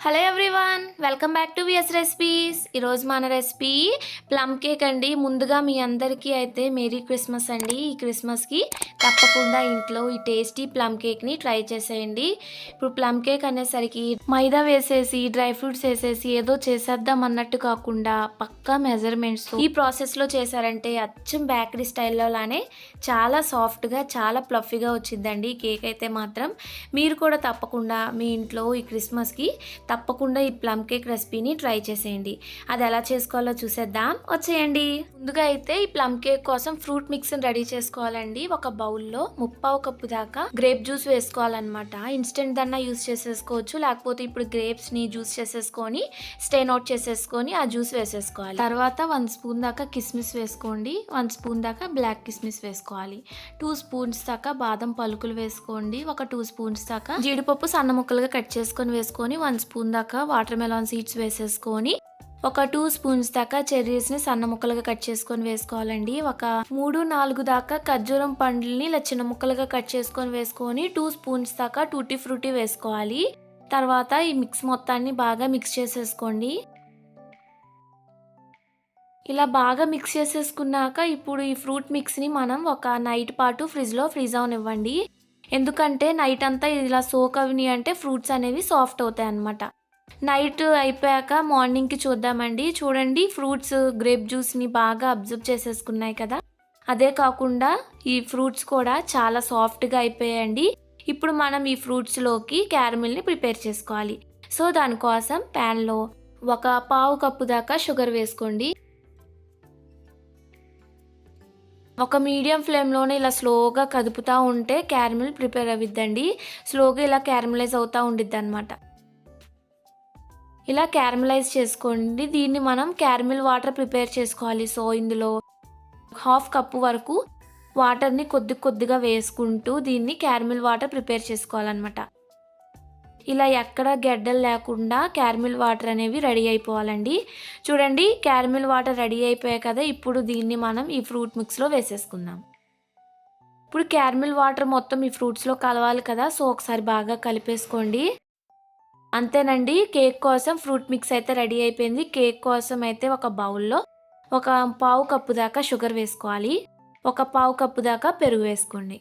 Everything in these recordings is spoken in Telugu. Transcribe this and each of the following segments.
Hello everyone welcome back to VS recipes ఈరోజు మన రెసిపీ ప్లమ్ కేక్ అండి. ముందుగా మీ అందరికీ అయితే మేరీ క్రిస్మస్ అండి. ఈ క్రిస్మస్కి తప్పకుండా ఇంట్లో ఈ టేస్టీ ప్లమ్ కేక్ని ట్రై చేసేయండి. ఇప్పుడు ప్లమ్ కేక్ అనేసరికి మైదా వేసేసి డ్రై ఫ్రూట్స్ వేసేసి ఏదో చేసేద్దాం అన్నట్టు కాకుండా పక్కా మెజర్మెంట్స్ ఈ ప్రాసెస్లో చేశారంటే అచ్చం బేకరీ స్టైల్లో లానే చాలా సాఫ్ట్గా చాలా ప్లఫీగా వచ్చిందండి ఈ కేక్ అయితే మాత్రం. మీరు కూడా తప్పకుండా మీ ఇంట్లో ఈ క్రిస్మస్కి తప్పకుండా ఈ ప్లమ్ కేక్ రెసిపీని ట్రై చేసేయండి. అది ఎలా చేసుకోవాలో చూసేద్దాం. వచ్చేయండి. ముందుగా అయితే ఈ ప్లమ్ కేక్ కోసం ఫ్రూట్ మిక్స్ని రెడీ చేసుకోవాలండి. ఒక బౌల్లో ముప్పావు కప్పు దాకా గ్రేప్ జ్యూస్ వేసుకోవాలన్నమాట. ఇన్స్టెంట్ దన్నా యూస్ చేసేసుకోవచ్చు. లేకపోతే ఇప్పుడు గ్రేప్స్ని జ్యూస్ చేసేసుకొని స్టెయిన్ అవుట్ చేసేసుకొని ఆ జ్యూస్ వేసేసుకోవాలి. తర్వాత వన్ స్పూన్ దాకా కిస్మిస్ వేసుకోండి. వన్ స్పూన్ దాకా బ్లాక్ కిస్మిస్ వేసుకోవాలి. టూ స్పూన్స్ దాకా బాదం పలుకులు వేసుకోండి. ఒక టూ స్పూన్స్ దాకా జీడిపప్పు సన్న ముక్కలుగా కట్ చేసుకొని వేసుకొని వన్ స్పూన్ దాకా వాటర్ మెలాన్ సీడ్స్ వేసేసుకొని ఒక టూ స్పూన్స్ దాకా చెర్రీస్ని సన్న ముక్కలుగా కట్ చేసుకొని వేసుకోవాలండి. ఒక మూడు నాలుగు దాకా ఖర్జూరం పండ్లని ఇలా చిన్న ముక్కలుగా కట్ చేసుకొని వేసుకొని టూ స్పూన్స్ దాకా టూటీ ఫ్రూటీ వేసుకోవాలి. తర్వాత ఈ మిక్స్ మొత్తాన్ని బాగా మిక్స్ చేసేసుకోండి. ఇలా బాగా మిక్స్ చేసేసుకున్నాక ఇప్పుడు ఈ ఫ్రూట్ మిక్స్ని మనం ఒక నైట్ పాటు ఫ్రిడ్జ్లో ఫ్రీజ్ అవనివ్వండి. ఎందుకంటే నైట్ అంతా ఇలా సోక్ అవిని అంటే ఫ్రూట్స్ అనేవి సాఫ్ట్ అవుతాయి అన్నమాట. నైట్ అయిపోయాక మార్నింగ్కి చూద్దామండి. చూడండి ఫ్రూట్స్ గ్రేప్ జ్యూస్ని బాగా అబ్జర్వ్ చేసేసుకున్నాయి కదా. అదే కాకుండా ఈ ఫ్రూట్స్ కూడా చాలా సాఫ్ట్గా అయిపోయాయండి. ఇప్పుడు మనం ఈ ఫ్రూట్స్లోకి క్యారమిల్ని ప్రిపేర్ చేసుకోవాలి. సో దానికోసం ప్యాన్లో ఒక పావు కప్పు దాకా షుగర్ వేసుకోండి. ఒక మీడియం ఫ్లేమ్లోనే ఇలా స్లోగా కదుపుతూ ఉంటే క్యారమిల్ ప్రిపేర్ అవ్విద్దండి. స్లోగా ఇలా క్యారమలైజ్ అవుతూ ఉండిద్ది అనమాట ఇలా క్యారమలైజ్ చేసుకోండి. దీన్ని మనం క్యారమిల్ వాటర్ ప్రిపేర్ చేసుకోవాలి. సో ఇందులో హాఫ్ కప్పు వరకు వాటర్ని కొద్ది కొద్దిగా వేసుకుంటూ దీన్ని క్యారమిల్ వాటర్ ప్రిపేర్ చేసుకోవాలన్నమాట. ఇలా ఎక్కడ గెడ్డలు లేకుండా క్యారమిల్ వాటర్ అనేవి రెడీ అయిపోవాలండి. చూడండి క్యారమిల్ వాటర్ రెడీ అయిపోయాయి కదా ఇప్పుడు దీన్ని మనం ఈ ఫ్రూట్ మిక్స్లో వేసేసుకుందాం. ఇప్పుడు క్యారమిల్ వాటర్ మొత్తం ఈ ఫ్రూట్స్లో కలవాలి కదా సో ఒకసారి బాగా కలిపేసుకోండి. అంతేనండి కేక్ కోసం ఫ్రూట్ మిక్స్ అయితే రెడీ అయిపోయింది. కేక్ కోసం అయితే ఒక బౌల్లో ఒక పావు కప్పు దాకా షుగర్ వేసుకోవాలి. ఒక పావు కప్పు దాకా పెరుగు వేసుకోండి.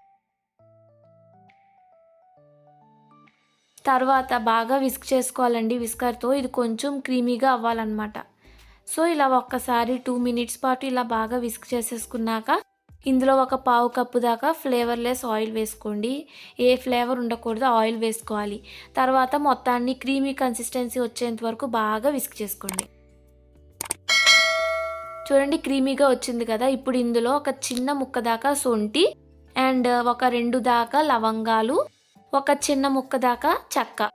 తర్వాత బాగా విస్క్ చేసుకోవాలండి విస్కర్తో. ఇది కొంచెం క్రీమీగా అవ్వాలన్నమాట. సో ఇలా ఒక్కసారి టూ మినిట్స్ పాటు ఇలా బాగా విస్క్ చేసేసుకున్నాక ఇందులో ఒక పావు కప్పు దాకా ఫ్లేవర్లెస్ ఆయిల్ వేసుకోండి. ఏ ఫ్లేవర్ ఉండకూడదు ఆయిల్ వేసుకోవాలి. తర్వాత మొత్తాన్ని క్రీమీ కన్సిస్టెన్సీ వచ్చేంత వరకు బాగా విస్క్ చేసుకోండి. చూడండి క్రీమీగా వచ్చింది కదా. ఇప్పుడు ఇందులో ఒక చిన్న ముక్క దాకా సొంటి అండ్ ఒక రెండు దాకా లవంగాలు ఒక చిన్న ముక్క దాకా చెక్క.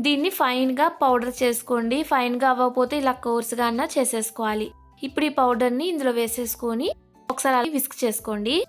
దీన్ని ఫైన్గా పౌడర్ చేసుకోండి. ఫైన్గా అవ్వకపోతే ఇలా కోర్సుగా అన్నా చేసేసుకోవాలి. ఇప్పుడు ఈ పౌడర్ని ఇందులో వేసేసుకొని ఒకసారి విస్క్ చేసుకోండి.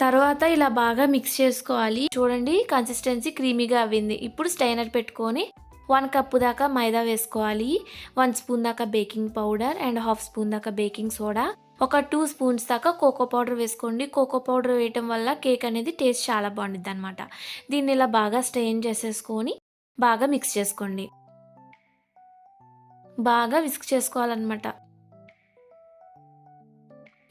తర్వాత ఇలా బాగా మిక్స్ చేసుకోవాలి. చూడండి కన్సిస్టెన్సీ క్రీమీగా అవ్వింది. ఇప్పుడు స్టైనర్ పెట్టుకొని వన్ కప్పు దాకా మైదా వేసుకోవాలి. వన్ స్పూన్ దాకా baking powder and half spoon దాకా బేకింగ్ సోడా ఒక టూ స్పూన్స్ దాకా కోకో పౌడర్ వేసుకోండి. కోకో పౌడర్ వేయటం వల్ల కేక్ అనేది టేస్ట్ చాలా బాగుంటుంది అనమాట దీన్ని ఇలా బాగా స్ట్రెయిన్ చేసేసుకొని బాగా మిక్స్ చేసుకోండి. బాగా విస్క్ చేసుకోవాలన్నమాట.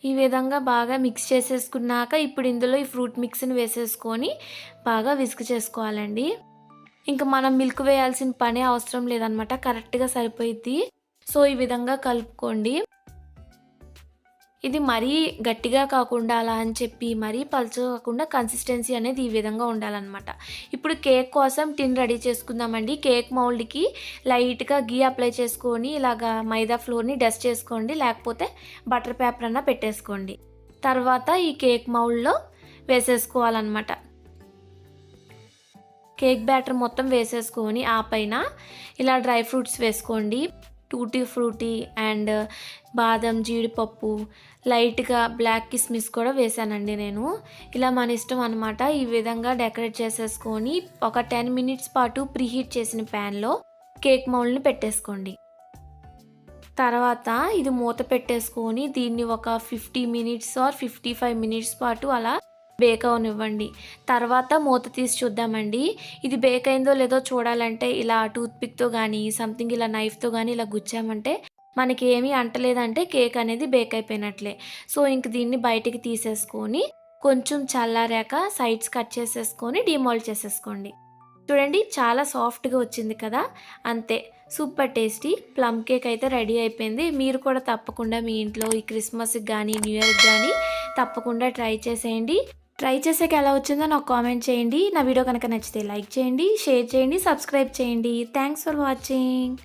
ఈ విధంగా బాగా మిక్స్ చేసేసుకున్నాక ఇప్పుడు ఇందులో ఈ ఫ్రూట్ మిక్స్ని వేసేసుకొని బాగా విస్క్ చేసుకోవాలండి. ఇంకా మనం మిల్క్ వేయాల్సిన పని అవసరం లేదనమాట కరెక్ట్గా సరిపోయిద్ది. సో ఈ విధంగా కలుపుకోండి. ఇది మరీ గట్టిగా కాకుండా అలా అని చెప్పి మరీ పలుచగా కాకుండా కన్సిస్టెన్సీ అనేది ఈ విధంగా ఉండాలన్నమాట. ఇప్పుడు కేక్ కోసం టిన్ రెడీ చేసుకుందామండి. కేక్ మౌల్డ్కి లైట్గా గీ అప్లై చేసుకొని ఇలాగా మైదా ఫ్లోర్ని డస్ట్ చేసుకోండి. లేకపోతే బటర్ పేపర్ అన్న పెట్టేసుకోండి. తర్వాత ఈ కేక్ మౌల్డ్లో వేసేసుకోవాలన్నమాట. కేక్ బ్యాటర్ మొత్తం వేసేసుకొని ఆ పైన ఇలా డ్రై ఫ్రూట్స్ వేసుకోండి. టూటీ ఫ్రూటీ అండ్ బాదం జీడిపప్పు లైట్గా బ్లాక్ కిస్మిస్ కూడా వేసానండి నేను. ఇలా మన ఇష్టం అనమాట ఈ విధంగా డెకరేట్ చేసేసుకొని ఒక టెన్ మినిట్స్ పాటు ప్రీహీట్ చేసిన ప్యాన్లో కేక్ మౌల్ని పెట్టేసుకోండి. తర్వాత ఇది మూత పెట్టేసుకొని దీన్ని ఒక fifty minutes or fifty five minutes పాటు అలా బేక్ అవనివ్వండి. తర్వాత మూత తీసి చూద్దామండి. ఇది బేక్ అయిందో లేదో చూడాలంటే ఇలా టూత్పిక్తో కానీ సంథింగ్ ఇలా నైఫ్తో కానీ ఇలా గుచ్చామంటే మనకి ఏమీ అంటలేదంటే కేక్ అనేది బేక్ అయిపోయినట్లే. సో ఇంక దీన్ని బయటికి తీసేసుకొని కొంచెం చల్లారాక సైడ్స్ కట్ చేసేసుకొని డిమాల్ చేసేసుకోండి. చూడండి చాలా సాఫ్ట్గా వచ్చింది కదా? అంతే. Super tasty. ప్లమ్ కేక్ అయితే రెడీ అయిపోయింది. మీరు కూడా తప్పకుండా మీ ఇంట్లో ఈ క్రిస్మస్కి కానీ న్యూ ఇయర్కి కానీ తప్పకుండా ట్రై చేసేయండి. ట్రై చేసాక ఎలా వచ్చిందో నాకు కామెంట్ చేయండి. నా వీడియో కనుక నచ్చితే లైక్ చేయండి షేర్ చేయండి సబ్స్క్రైబ్ చేయండి. Thanks for watching